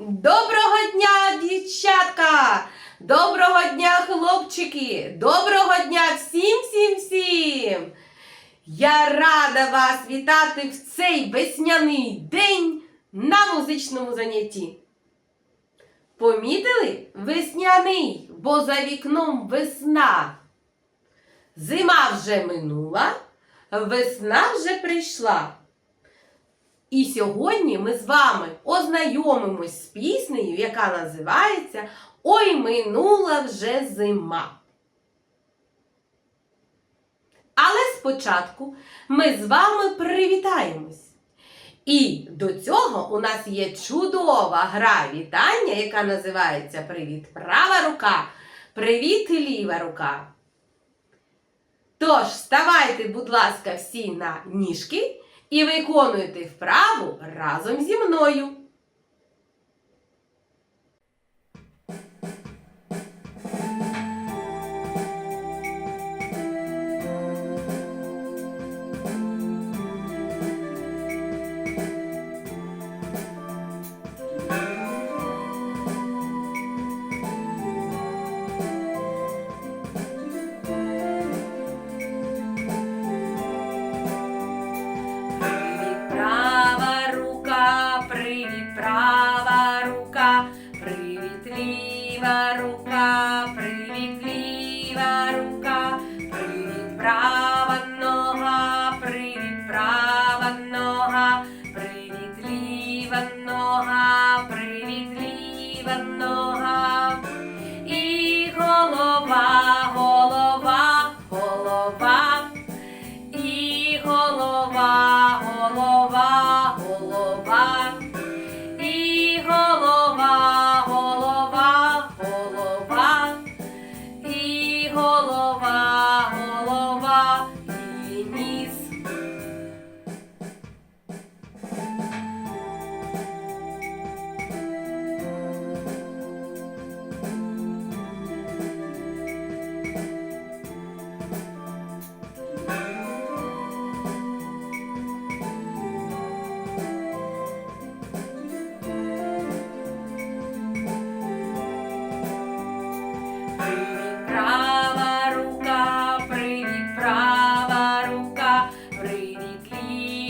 Доброго дня, дівчатка! Доброго дня, хлопчики! Доброго дня всім всім всім! Я рада вас вітати в цей весняний день на музичному занятті. Помітили? Весняний, бо за вікном весна. Зима вже минула, весна вже прийшла. І сьогодні ми з вами ознайомимось з піснею, яка називається Ой минула вже зима. Але спочатку ми з вами привітаємось. І до цього у нас є чудова гра вітання, яка називається Привіт права рука, привіт ліва рука. Тож, ставайте, будь ласка, всі на ніжки і виконуйте вправу разом зі мною. Ліва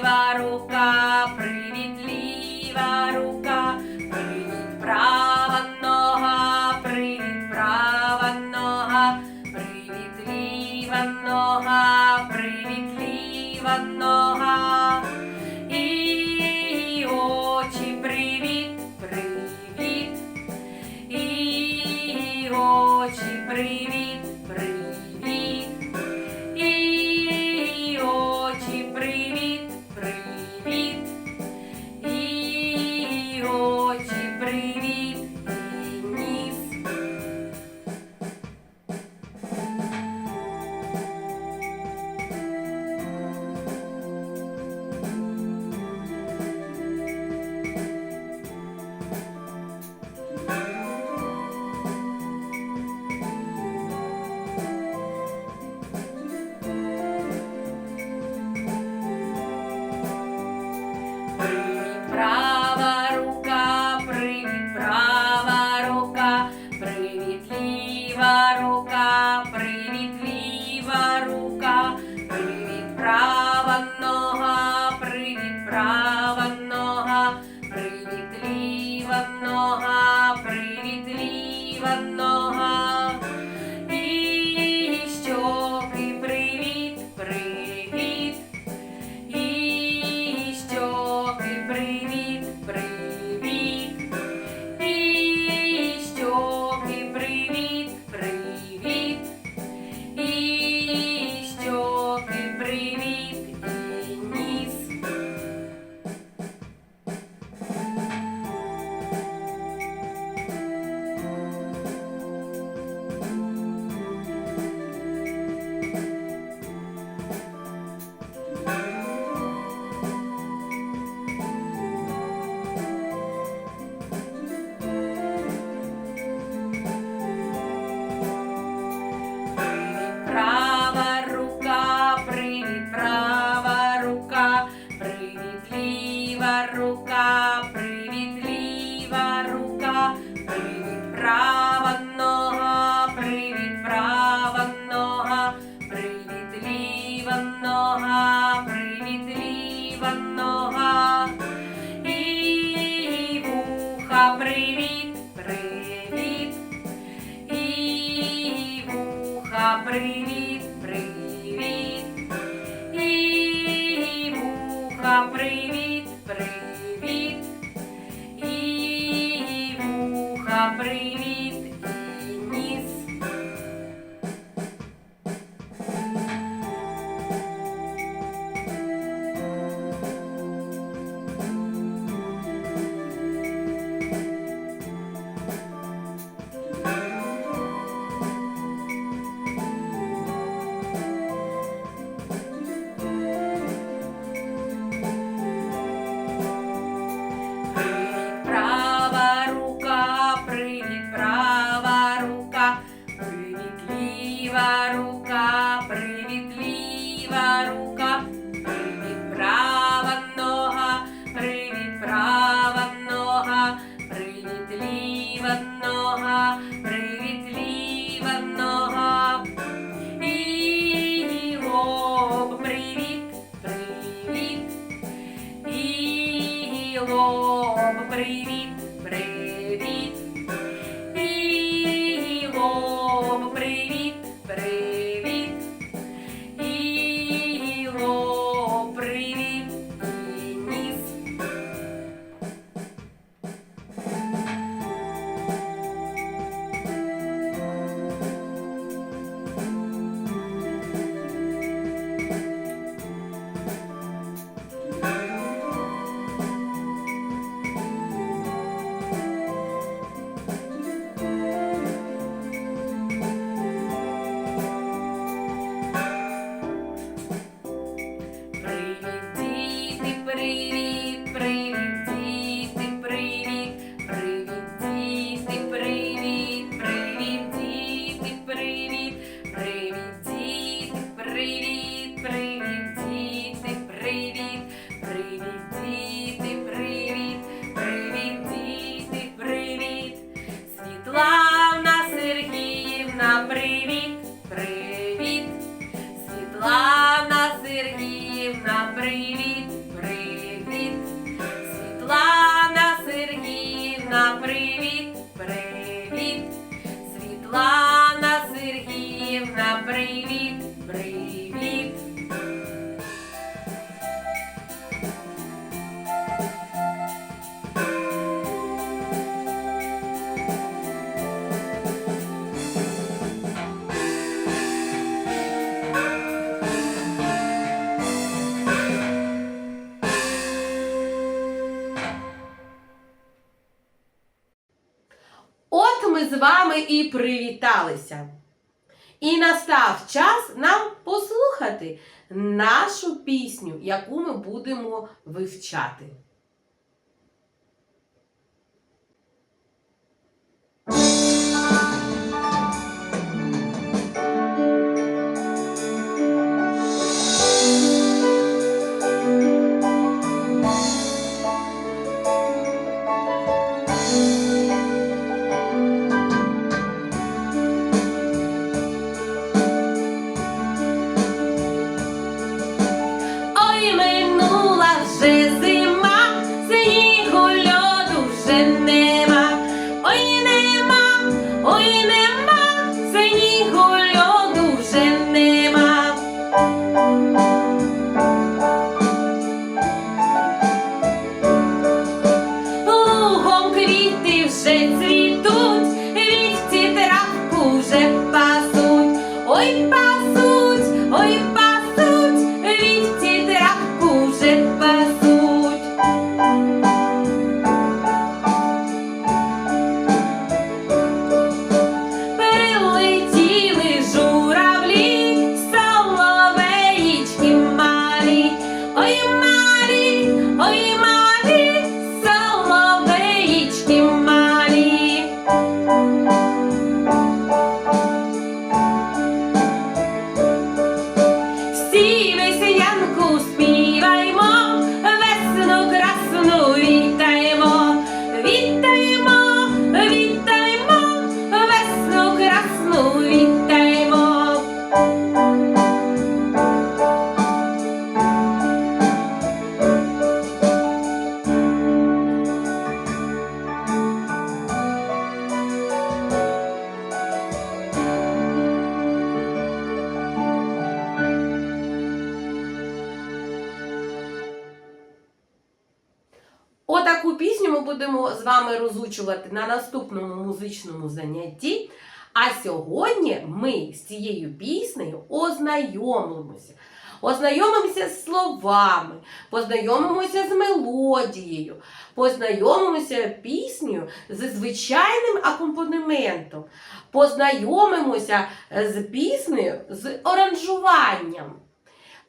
ліва рука, Мама, привіт, привіт, і вуха, привіт, привіт, і вуха, привіт. білого привіт. і привіталися. І настав час нам послухати нашу пісню, яку ми будемо вивчати. Будемо з вами розучувати на наступному музичному занятті. А сьогодні ми з цією піснею ознайомимося. Ознайомимося з словами, познайомимося з мелодією, познайомимося піснею зі звичайним акомпанементом, познайомимося з піснею з оранжуванням,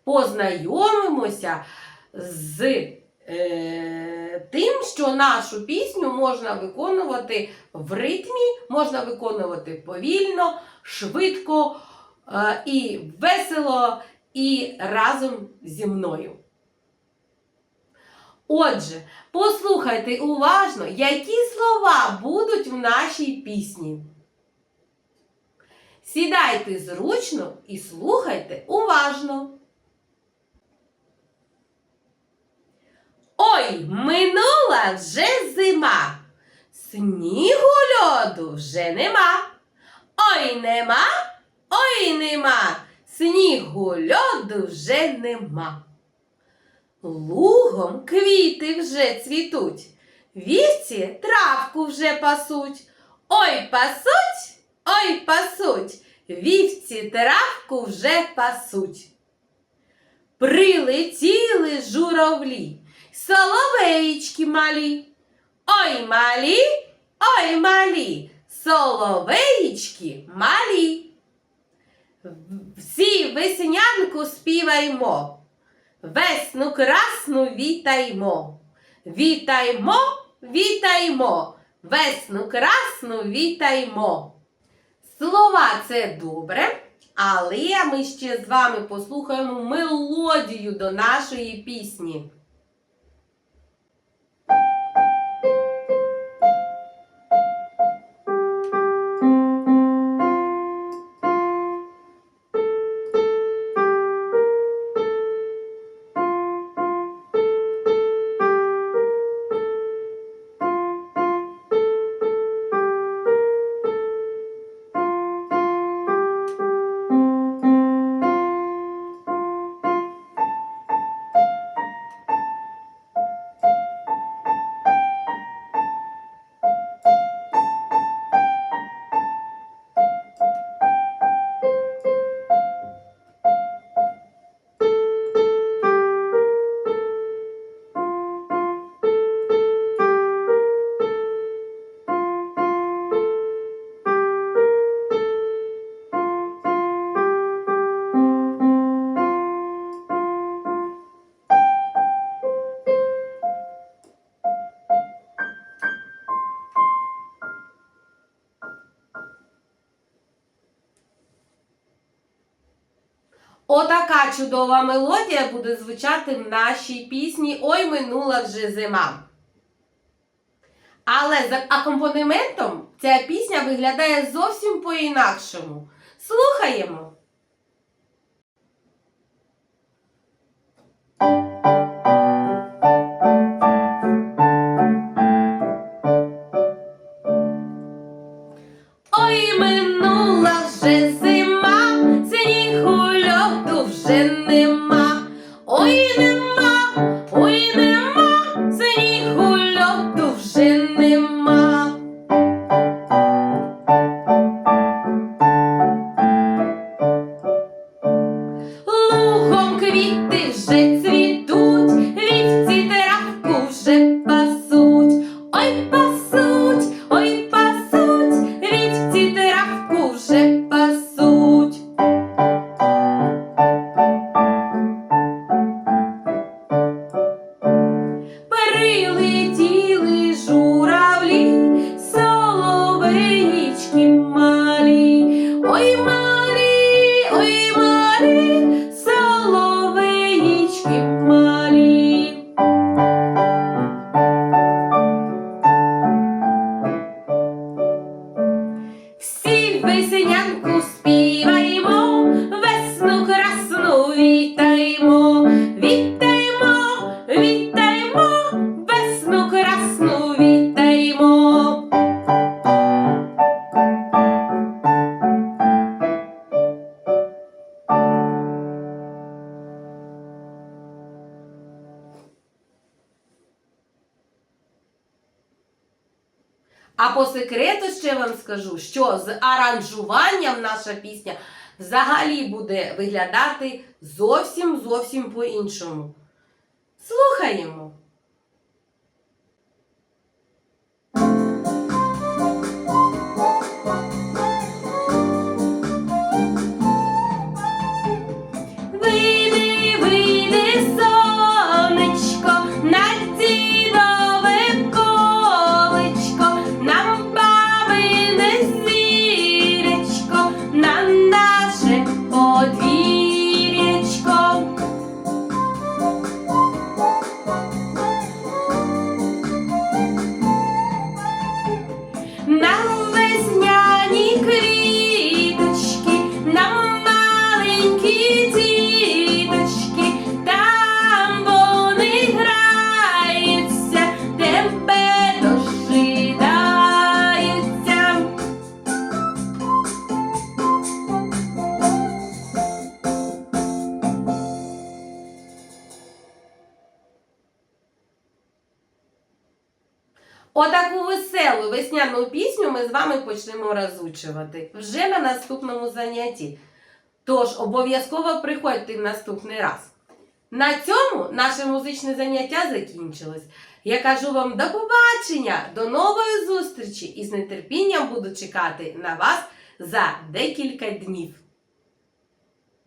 познайомимося з е, тим, що нашу пісню можна виконувати в ритмі, можна виконувати повільно, швидко е, і весело, і разом зі мною. Отже, послухайте уважно, які слова будуть в нашій пісні. Сідайте зручно і слухайте уважно. Ой, минула вже зима, снігу льоду вже нема. Ой, нема, ой, нема, снігу льоду вже нема. Лугом квіти вже цвітуть, вівці травку вже пасуть. Ой, пасуть, ой, пасуть, вівці травку вже пасуть. Прилетіли журавлі, соловеїчки малі. Ой, малі, ой, малі, соловеїчки малі. Всі веснянку співаймо. Весну красну вітаймо. Вітаймо, вітаймо, весну красну вітаймо. Слова це добре, але ми ще з вами послухаємо мелодію до нашої пісні. Чудова мелодія буде звучати в нашій пісні Ой минула вже зима. Але за акомпанементом ця пісня виглядає зовсім по-інакшому. Слухаємо. Секрету ще вам скажу, що з аранжуванням наша пісня взагалі буде виглядати зовсім зовсім по-іншому. Слухаємо. Отаку веселу весняну пісню ми з вами почнемо розучувати вже на наступному занятті. Тож обов'язково приходьте в наступний раз. На цьому наше музичне заняття закінчилось. Я кажу вам до побачення, до нової зустрічі і з нетерпінням буду чекати на вас за декілька днів.